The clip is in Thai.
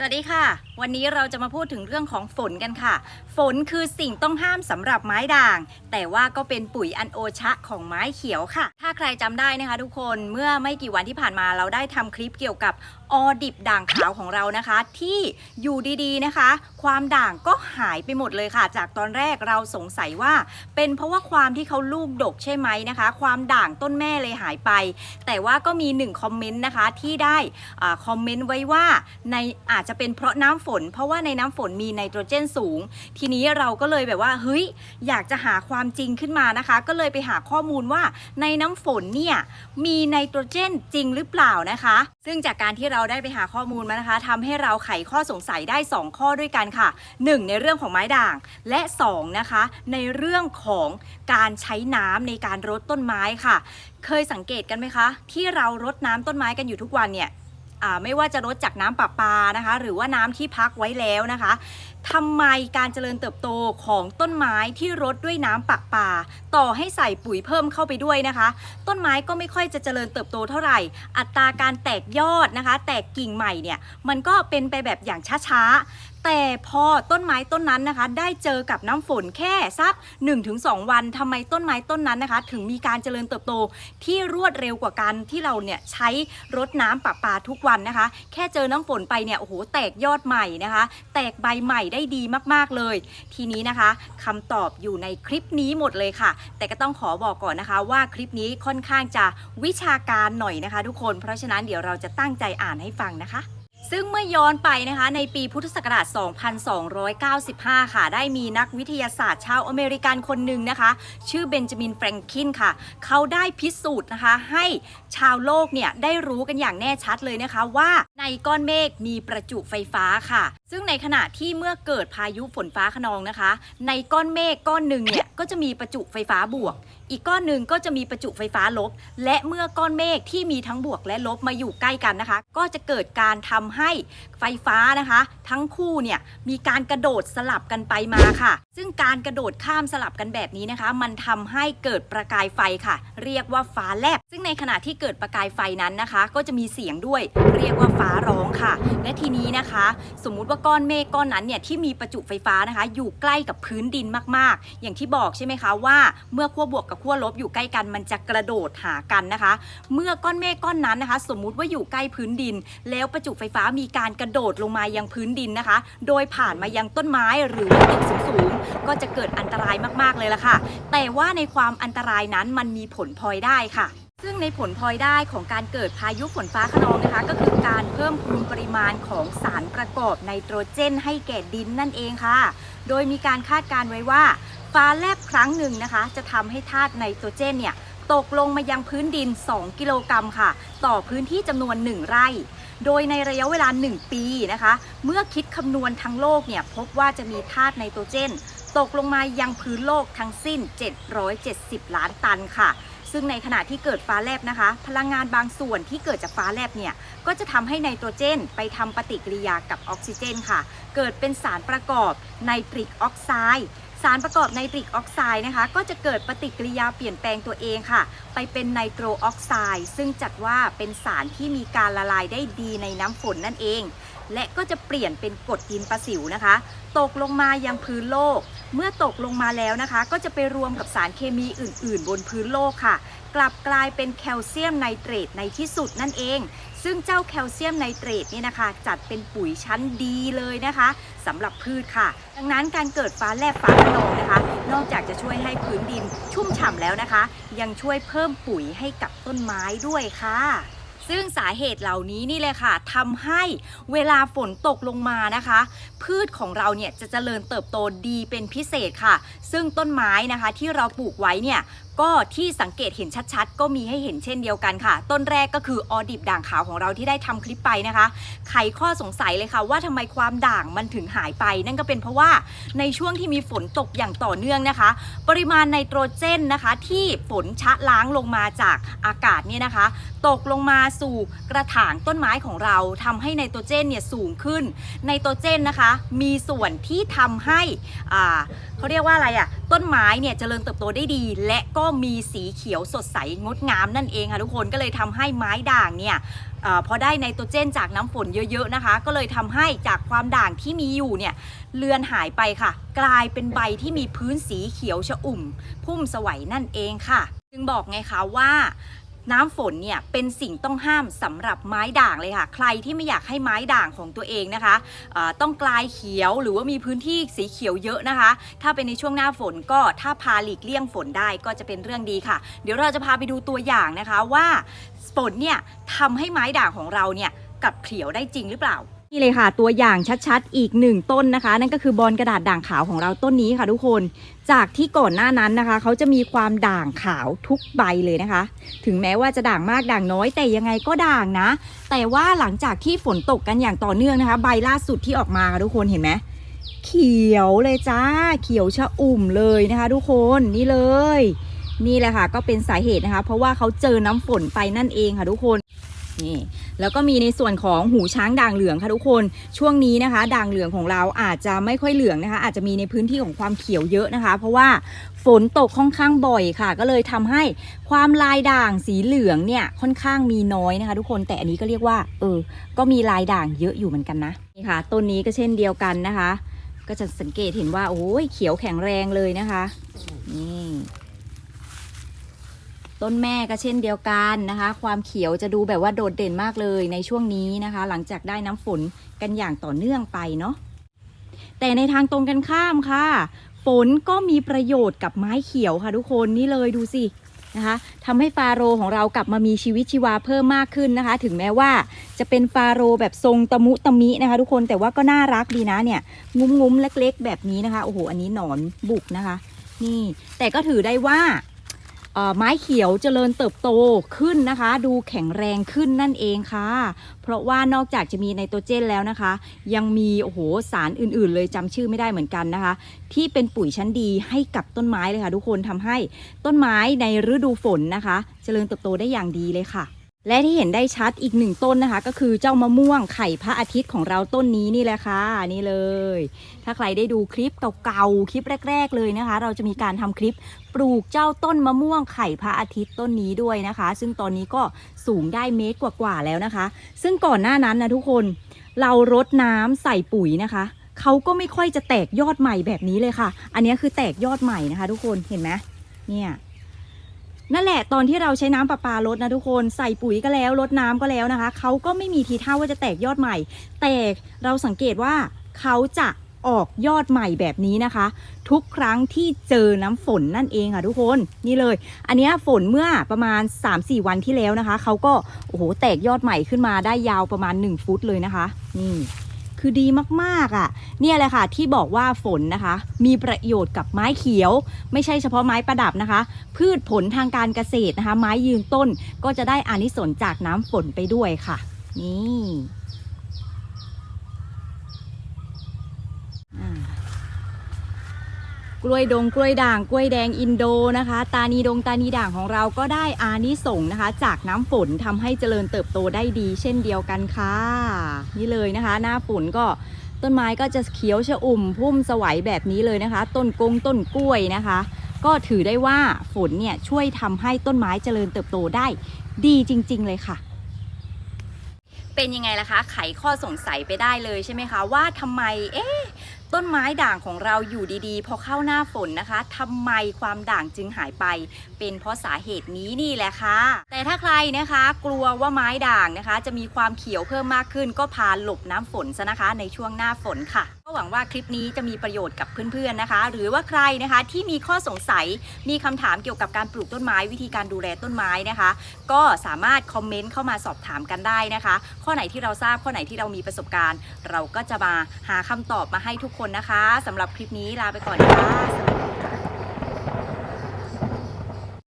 สวัสดีค่ะ วันนี้เราจะมาพูดถึงเรื่องของฝนกันค่ะ ฝนคือสิ่งต้องห้ามสำหรับไม้ด่าง แต่ว่าก็เป็นปุ๋ยอันโอชะของไม้เขียวค่ะ ถ้าใครจำได้นะคะ ทุกคนเมื่อไม่กี่วันที่ผ่านมาเราได้ทำคลิปเกี่ยวกับออดิบด่างขาวของเรานะคะ ที่อยู่ดีๆนะคะ ความด่างก็หายไปหมดเลยค่ะ จากตอนแรกเราสงสัยว่า เป็นเพราะว่าความที่เขาลูกดกใช่ไหมนะคะ ความด่างต้นแม่เลยหายไป แต่ว่าก็มีหนึ่งคอมเมนต์นะคะที่ได้อคอมเมนต์ไว้ว่าในอาจจะเป็นเพราะน้ำฝน เพราะว่าในน้ำฝนมีไนโตรเจนสูง ทีนี้เราก็เลยแบบว่าเฮ้ยอยากจะหาความจริงขึ้นมานะคะ ก็เลยไปหาข้อมูลว่าในน้ำฝนเนี่ยมีไนโตรเจนจริงหรือเปล่านะคะ ซึ่งจากการที่เราได้ไปหาข้อมูลมานะคะทำให้เราไขข้อสงสัยได้ 2 ข้อด้วยกันค่ะ 1 ในเรื่องของไม้ด่างและ 2 นะคะ ในเรื่องของการใช้น้ำในการรดต้นไม้ค่ะ เคยสังเกตกันไหมคะ ที่เรารดน้ำต้นไม้กันอยู่ทุกวันเนี่ย ไม่ว่าจะรดจากน้ำประปานะคะ หรือว่าน้ำที่พักไว้แล้วนะคะทำไมการเจริญเติบโตของต้นไม้ที่รดด้วยน้ำปะป่า ต่อให้ใส่ปุ๋ยเพิ่มเข้าไปด้วยนะคะ ต้นไม้ก็ไม่ค่อยจะเจริญเติบโตเท่าไหร่ อัตราการแตกยอดนะคะ แตกกิ่งใหม่เนี่ยมันก็เป็นไปแบบอย่างช้าๆ แต่พอต้นไม้ต้นนั้นนะคะ ได้เจอกับน้ำฝนแค่สัก 1-2 วันทำไมต้นไม้ต้นนั้นนะคะ ถึงมีการเจริญเติบโตที่รวดเร็วกว่าการที่เราเนี่ยใช้รดน้ำประปาทุกวันนะคะ แค่เจอน้ำฝนไปเนี่ยโอ้โหแตกยอดใหม่นะคะ แตกใบใหม่ได้ดีมากๆเลย ทีนี้นะคะคำตอบอยู่ในคลิปนี้หมดเลยค่ะ แต่ก็ต้องขอบอกก่อนนะคะ ว่าคลิปนี้ค่อนข้างจะวิชาการหน่อยนะคะ ทุกคนเพราะฉะนั้นเดี๋ยวเราจะตั้งใจอ่านให้ฟังนะคะซึ่งเมื่อย้อนไปนะคะในปีพุทธศักราช 2295 ค่ะ ได้มีนักวิทยาศาสตร์ชาวอเมริกันคนหนึ่งนะคะ ชื่อเบนจามินแฟรงคินค่ะ เขาได้พิสูจน์นะคะ ให้ชาวโลกเนี่ยได้รู้กันอย่างแน่ชัดเลยนะคะว่าในก้อนเมฆมีประจุไฟฟ้าค่ะซึ่งในขณะที่เมื่อเกิดพายุฝนฟ้าขนองนะคะ ในก้อนเมฆก้อนหนึ่งเนี่ยก็จะมีประจุไฟฟ้าบวก อีกก้อนหนึ่งก็จะมีประจุไฟฟ้าลบ และเมื่อก้อนเมฆที่มีทั้งบวกและลบมาอยู่ใกล้กันนะคะ ก็จะเกิดการทำให้ไฟฟ้านะคะ ทั้งคู่เนี่ยมีการกระโดดสลับกันไปมาค่ะ ซึ่งการกระโดดข้ามสลับกันแบบนี้นะคะ มันทำให้เกิดประกายไฟค่ะ เรียกว่าฟ้าแลบ ซึ่งในขณะที่เกิดประกายไฟนั้นนะคะ ก็จะมีเสียงด้วย เรียกว่าฟ้าร้องค่ะ และทีนี้นะคะ สมมุติว่าก้อนเมฆก้อนนั้นเนี่ยที่มีประจุไฟฟ้านะคะ อยู่ใกล้กับพื้นดินมากๆ อย่างที่บอกใช่ไหมคะว่าเมื่อขั้วบวกกับขั้วลบอยู่ใกล้กันมันจะกระโดดหากันนะคะ เมื่อก้อนเมฆก้อนนั้นนะคะ สมมุติว่าอยู่ใกล้พื้นดิน แล้วประจุไฟฟ้ามีการกระโดดลงมายังพื้นดินนะคะ โดยผ่านมายังต้นไม้หรือตึกสูงๆก็จะเกิดอันตรายมากๆเลยล่ะค่ะ แต่ว่าในความอันตรายนั้นมันมีผลพลอยได้ค่ะ ซึ่งในผลพลอยได้ของการเกิดพายุฝนฟ้าขนองนะคะ ก็คือการเพิ่มพูนปริมาณของสารประกอบไนโตรเจน ให้แก่ดินนั่นเองค่ะ โดยมีการคาดการณ์ไว้ว่า ฟ้าแลบครั้งหนึ่งนะคะ จะทำให้ธาตุไนโตรเจนเนี่ยตกลงมายังพื้นดิน 2 กิโลกรัมค่ะ ต่อพื้นที่จำนวน 1 ไร่ โดยในระยะเวลา 1 ปีนะคะ เมื่อคิดคำนวณทั้งโลกเนี่ยพบว่าจะมีธาตุไนโตรเจน ตกลงมายังพื้นโลกทั้งสิ้น 770 ล้านตันค่ะ ซึ่งในขณะที่เกิดฟ้าแลบนะคะ พลังงานบางส่วนที่เกิดจากฟ้าแลบเนี่ยก็จะทำให้ไนโตรเจน ไปทำปฏิกิริยากับออกซิเจนค่ะ เกิดเป็นสารประกอบไนตริกออกไซด์สารประกอบไนตริกออกไซด์นะคะ ก็จะเกิดปฏิกิริยาเปลี่ยนแปลงตัวเองค่ะ ไปเป็นไนโตรออกไซด์ซึ่งจัดว่าเป็นสารที่มีการละลายได้ดีในน้ำฝนนั่นเอง และก็จะเปลี่ยนเป็นกรดดินประสิวนะคะ ตกลงมายังพื้นโลก เมื่อตกลงมาแล้วนะคะ ก็จะไปรวมกับสารเคมีอื่น ๆ บนพื้นโลกค่ะ กลับกลายเป็นแคลเซียมไนเตรตในที่สุดนั่นเอง ซึ่งเจ้าแคลเซียมไนเตรตนี่นะคะ จัดเป็นปุ๋ยชั้นดีเลยนะคะสำหรับพืชค่ะ ดังนั้นการเกิดฟ้าแลบฟ้าคะนองนะคะ นอกจากจะช่วยให้พื้นดินชุ่มฉ่ำแล้วนะคะ ยังช่วยเพิ่มปุ๋ยให้กับต้นไม้ด้วยค่ะ ซึ่งสาเหตุเหล่านี้นี่เลยค่ะทำให้เวลาฝนตกลงมานะคะ พืชของเราเนี่ยจะเจริญเติบโตดีเป็นพิเศษค่ะ ซึ่งต้นไม้นะคะที่เราปลูกไว้เนี่ยก็ที่สังเกตเห็นชัดๆ ก็มีให้เห็นเช่นเดียวกันค่ะ ต้นแรกก็คือออดิบด่างขาวของเราที่ได้ทำคลิปไปนะคะ ไขข้อสงสัยเลยค่ะว่าทำไมความด่างมันถึงหายไป นั่นก็เป็นเพราะว่าในช่วงที่มีฝนตกอย่างต่อเนื่องนะคะ ปริมาณไนโตรเจนนะคะ ที่ฝนชะล้างลงมาจากอากาศเนี่ยนะคะ ตกลงมาสู่กระถางต้นไม้ของเราทำให้ไนโตรเจนเนี่ยสูงขึ้นไนโตรเจนนะคะ มีส่วนที่ทำให้อ่าเขาเรียกว่าอะไรอะ่ะต้นไม้เนี่ยเจริญเติบโตได้ดี และก็มีสีเขียวสดใสงดงามนั่นเองค่ะทุกคนก็เลยทำให้ไม้ด่างเนี่ยอพอได้ไนโตรเจนจากน้ำฝนเยอะๆนะคะ ก็เลยทำให้จากความด่างที่มีอยู่เนี่ยเลือนหายไปค่ะ กลายเป็นใบที่มีพื้นสีเขียวชอุ่ม พุ่มสวัยนั่นเองค่ะ จึงบอกไงคะว่า น้ำฝนเนี่ยเป็นสิ่งต้องห้ามสำหรับไม้ด่างเลยค่ะ ใครที่ไม่อยากให้ไม้ด่างของตัวเองนะคะต้องกลายเขียวหรือว่ามีพื้นที่สีเขียวเยอะนะคะ ถ้าเป็นในช่วงหน้าฝนก็ถ้าพาหลีกเลี่ยงฝนได้ก็จะเป็นเรื่องดีค่ะ เดี๋ยวเราจะพาไปดูตัวอย่างนะคะว่าฝนเนี่ยทำให้ไม้ด่างของเราเนี่ยกับเขียวได้จริงหรือเปล่า นี่เลยค่ะ ตัวอย่างชัดๆ อีกหนึ่งต้นนะคะ นั่นก็คือบอลกระดาษด่างขาวของเราต้นนี้ค่ะทุกคน จากที่ก่อนหน้านั้นนะคะ เขาจะมีความด่างขาวทุกใบเลยนะคะ ถึงแม้ว่าจะด่างมากด่างน้อย แต่ยังไงก็ด่างนะ แต่ว่าหลังจากที่ฝนตกกันอย่างต่อเนื่องนะคะ ใบล่าสุดที่ออกมาค่ะทุกคนเห็นไหมเขียวเลยจ้า เขียวชะอุ่มเลยนะคะ ทุกคนนี่เลย นี่แหละค่ะก็เป็นสาเหตุนะคะ เพราะว่าเขาเจอน้ำฝนไปนั่นเองค่ะทุกคน นี่แล้วก็มีในส่วนของหูช้างด่างเหลืองค่ะทุกคนช่วงนี้นะคะ ด่างเหลืองของเราอาจจะไม่ค่อยเหลืองนะคะ อาจจะมีในพื้นที่ของความเขียวเยอะนะคะ เพราะว่าฝนตกค่อนข้างบ่อยค่ะ ก็เลยทำให้ความลายด่างสีเหลืองเนี่ยค่อนข้างมีน้อยนะคะ ทุกคนแต่อันนี้ก็เรียกว่า เออ ก็มีลายด่างเยอะอยู่เหมือนกันนะนี่ค่ะต้นนี้ก็เช่นเดียวกันนะคะ ก็จะสังเกตเห็นว่าโอ้ยเขียวแข็งแรงเลยนะคะนี่ ต้นแม่ก็เช่นเดียวกันนะคะ ความเขียวจะดูแบบว่าโดดเด่นมากเลยในช่วงนี้นะคะ หลังจากได้น้ำฝนกันอย่างต่อเนื่องไปเนาะแต่ในทางตรงกันข้ามค่ะ ฝนก็มีประโยชน์กับไม้เขียวค่ะทุกคนนี่เลยดูสินะคะทำให้ฟาโรของเรากลับมามีชีวิตชีวาเพิ่มมากขึ้นนะคะ ถึงแม้ว่าจะเป็นฟาโรแบบทรงตะมุตะมินะคะ ทุกคนแต่ว่าก็น่ารักดีนะเนี่ยงุ้มงุ้มๆเล็ก ๆ แบบนี้นะคะโอ้โหอันนี้หนอนบุกนะคะ นี่แต่ก็ถือได้ว่า ไม้เขียวเจริญเติบโตขึ้นนะคะ ดูแข็งแรงขึ้นนั่นเองค่ะ เพราะว่านอกจากจะมีไนโตรเจนแล้วนะคะ ยังมีโอ้โหสารอื่นๆ เลยจำชื่อไม่ได้เหมือนกันนะคะ ที่เป็นปุ๋ยชั้นดีให้กับต้นไม้เลยค่ะ ทุกคนทำให้ต้นไม้ในฤดูฝนนะคะ เจริญเติบโตได้อย่างดีเลยค่ะ และที่เห็นได้ชัดอีกหนึ่งต้นนะคะ ก็คือเจ้ามะม่วงไข่พระอาทิตย์ของเราต้นนี้นี่แหละค่ะนี่เลย ถ้าใครได้ดูคลิปเก่าๆคลิปแรก ๆ เลยนะคะ เราจะมีการทำคลิปปลูกเจ้าต้นมะม่วงไข่พระอาทิตย์ต้นนี้ด้วยนะคะ ซึ่งตอนนี้ก็สูงได้เมตรกว่าๆแล้วนะคะ ซึ่งก่อนหน้านั้นนะทุกคนเรารดน้ำใส่ปุ๋ยนะคะเขาก็ไม่ค่อยจะแตกยอดใหม่แบบนี้เลยค่ะ อันนี้คือแตกยอดใหม่นะคะ ทุกคนเห็นไหมเนี่ย นั่นแหละตอนที่เราใช้น้ำประปาลดนะทุกคนใส่ปุ๋ยก็แล้วลดน้ำก็แล้วนะคะเขาก็ไม่มีทีท่าว่าจะแตกยอดใหม่ แต่เราสังเกตว่าเขาจะออกยอดใหม่แบบนี้นะคะ ทุกครั้งที่เจอน้ำฝนนั่นเองค่ะทุกคนนี่เลย อันนี้ฝนเมื่อประมาณ 3-4 วันที่แล้วนะคะเขาก็โอ้โหแตกยอดใหม่ขึ้นมาได้ยาวประมาณ 1 ฟุตเลยนะคะนี่ คือดีมากๆอะ่ะ เนี่ยแหละค่ะที่บอกว่าฝนนะคะ มีประโยชน์กับไม้เขียว ไม่ใช่เฉพาะไม้ประดับนะคะ พืชผลทางการเกษตรนะคะ ไม้ยืนต้นก็จะได้อานิสงส์จากน้ำฝนไปด้วยค่ะ นี่อ่า กล้วยดงกล้วยด่างกล้วยแดงอินโดนะคะ ตานีดงตานีด่างของเราก็ได้อานิสงนะคะ จากน้ำฝนทำให้เจริญเติบโตได้ดี เช่นเดียวกันค่ะ นี่เลยนะคะ หน้าฝนก็ต้นไม้ก็จะเขียวชอุ่มพุ่มสวัยแบบนี้เลยนะคะ ต้นกงต้นกล้วยนะคะ ก็ถือได้ว่าฝนเนี่ยช่วยทำให้ต้นไม้เจริญเติบโตได้ดีจริง ๆ เลยค่ะเป็นยังไงล่ะคะ ไขข้อสงสัยไปได้เลยใช่ไหมคะ ว่าทำไม เอ๊ะ ต้นไม้ด่างของเราอยู่ดีๆ พอเข้าหน้าฝนนะคะทำไมความด่างจึงหายไป เป็นเพราะสาเหตุนี้นี่แหละค่ะ แต่ถ้าใครนะคะกลัวว่าไม้ด่างนะคะ จะมีความเขียวเพิ่มมากขึ้นก็พาหลบน้ำฝนซะนะคะในช่วงหน้าฝนค่ะ ก็หวังว่าคลิปนี้จะมีประโยชน์กับเพื่อนๆนะคะ หรือว่าใครนะคะที่มีข้อสงสัยมีคำถามเกี่ยวกับการปลูกต้นไม้ วิธีการดูแลต้นไม้นะคะ ก็สามารถคอมเมนต์เข้ามาสอบถามกันได้นะคะ ข้อไหนที่เราทราบข้อไหนที่เรามีประสบการณ์ เราก็จะมาหาคำตอบมาให้ทุกคนนะคะสำหรับคลิปนี้ลาไปก่อนค่ะ